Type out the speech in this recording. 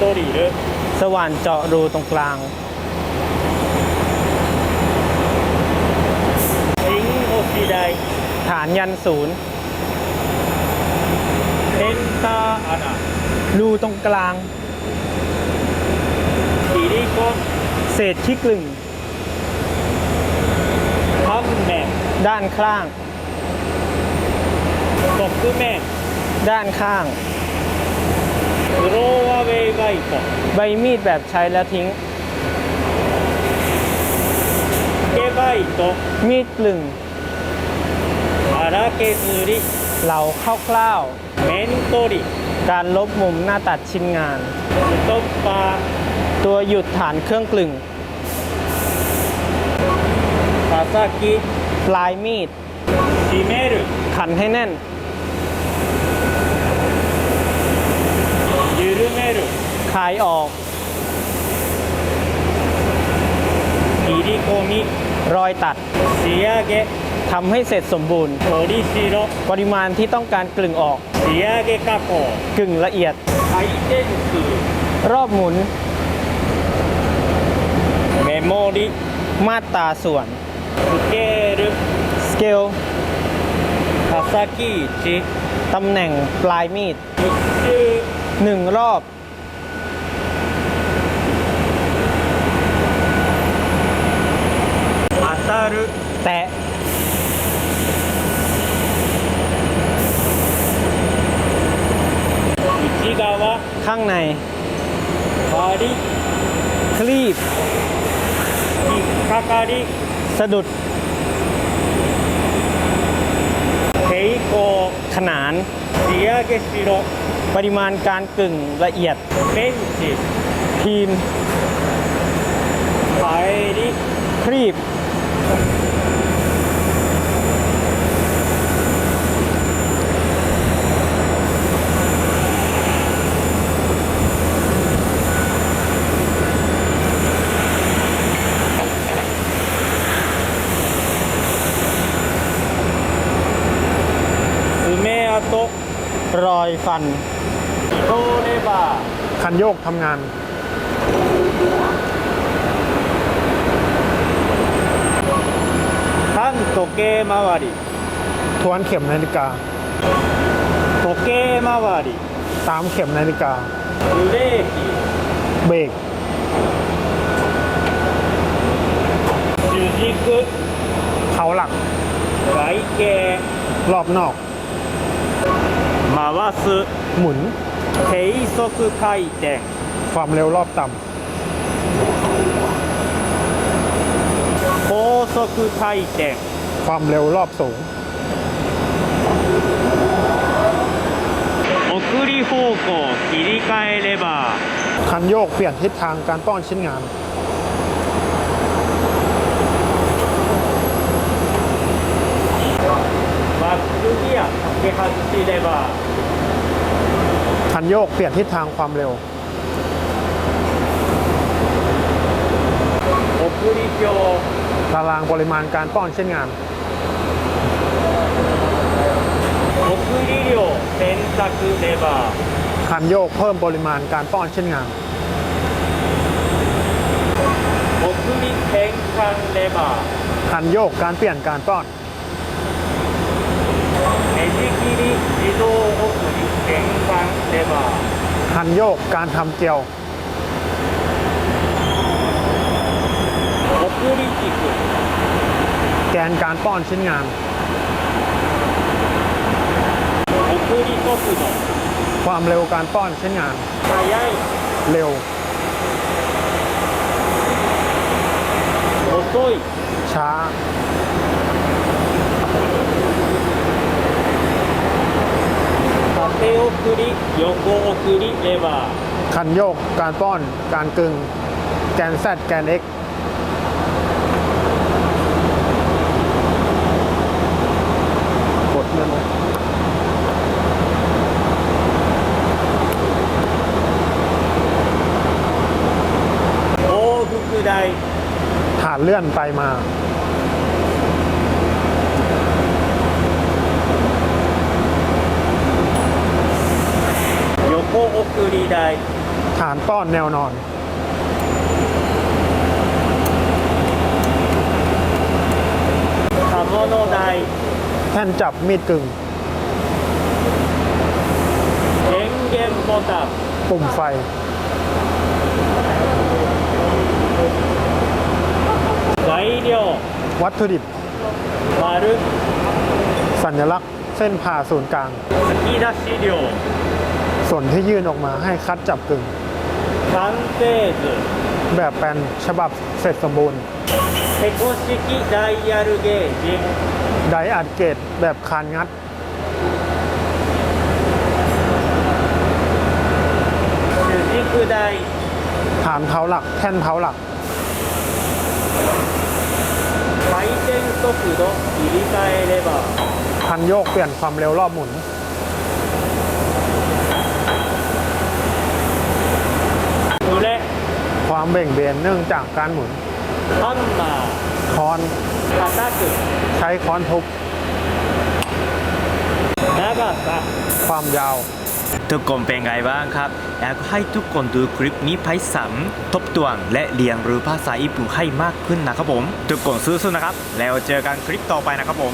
ตอรี่รื่อสว่านเจาะรูตรงกลางทิ้งโอซีไดฐานยันศูนย์เอ็นตาอานารูตรงกลางสีดีก้นเศษขี้กลึงพับแม่ด้านข้างตบคือแม่ด้านข้าง throw away bike ใบมีดแบบใช้แล้วทิ้ง เก็บไว้ตมีดกลึงอาราเกซูริเหลาคร่าวเมนโตริการลบมุมหน้าตัดชิ้นงานตบปปาตัวหยุดฐานเครื่องกลึง คาซากิปลายมีด ชิเมรุขันให้แน่น ไหลออกสีดโกมิรอยตัด เสียเกะทำให้เสร็จสมบูรณ์ โทดิซิโรปริมาณที่ต้องการกลึงออก เสียเกะกาโกกึ่งละเอียดไคเด้นคือรอบหมุน เมโมริมาตาส่วน สเกลสเกลคาซากิจิตำแหน่งปลายมีดหนึ่งรอบางในบอดี้คลีบคากาดิสะดุดเทโกขนานเสียเกสิโรปริมาณการกึ่งละเอียดเบนจิทีมไฟดิครีบ โต๊ะรอยฟันโตเนบาคันโยกทำงาน ตั้งโตเกมาวาริทวนเข็มนาฬิกา โตเกมาวาริตามเข็มนาฬิกาเลรกเบรกจูจิกเขาหลังไหลแกรอบนอก 回す หมุน 低速回転 ความเร็วรอบต่ 高速回転ำ ความเร็วรอบสูง 送り方向切り替えレバー คันโยกเปลี่ยนทิศทางการป้อนชิ้นงาน バックギア掛け外しレバー คัน โยกเปลี่ยนทิศทางความเร็วโอคุริโยตารางปริมาณการป้อนเช่นงานโอคุริโยเซนซักุเดบาคันโยกเพิ่มปริมาณการป้อนเช่นงานโอคุริเทงคันเดบาคันโยกการเปลี่ยนการป้อน 目仕切り自動送り変換レバー คันโยกการทำเกลียว 送り軸 แกนการป้อนชิ้นงาน 送り速度 ความเร็วการป้อนชิ้นงาน 速い เร็ว 遅い ช้า 送り横送りレバー คันโยกการป้อนการกึง แกน Z แกน X กดเนี่ยนะ 往復台 ฐานเลื่อนไปมา โมโอคือดีไดฐานต้อนแนวนอน คาร์โมโนไดแท่นจับมีดกึ่ง เอ็งเกมโมตับปุ่มไฟ ไวเดียววัตถุดิบ มารึสัญลักษณ์เส้นผ่าศูนย์กลางสกีดัชชีเดียว ส่วนที่ยื่นออกมาให้คัดจับกึ่งฟรังเศสแบบแปลนฉบับเสร็จสมบูรณ์เทโกชิกิไดยารุเกจิไดอัดเกตแบบคานงัดนี่คือไดฐานเท้าหลักแท่นเท้าหลักไฟเจนโตคุโดอิริไกเรบะคันโยกเปลี่ยนความเร็วรอบหมุน ความเบ่งเบนเนื่องจากการหมุนท่อนมาค้อนทำหน้าจุดใช้ค้อนทุบแล้วก็ความยาว ทุกคนเป็นไงบ้างครับแอยากให้ทุกคนดูคลิปนี้ไปสามทบทวนและเรียนรู้ภาษาญี่ปุ่นให้มากขึ้นนะครับผม ทุกคนซื้อสู้นะครับ แล้วเจอกันคลิปต่อไปนะครับผม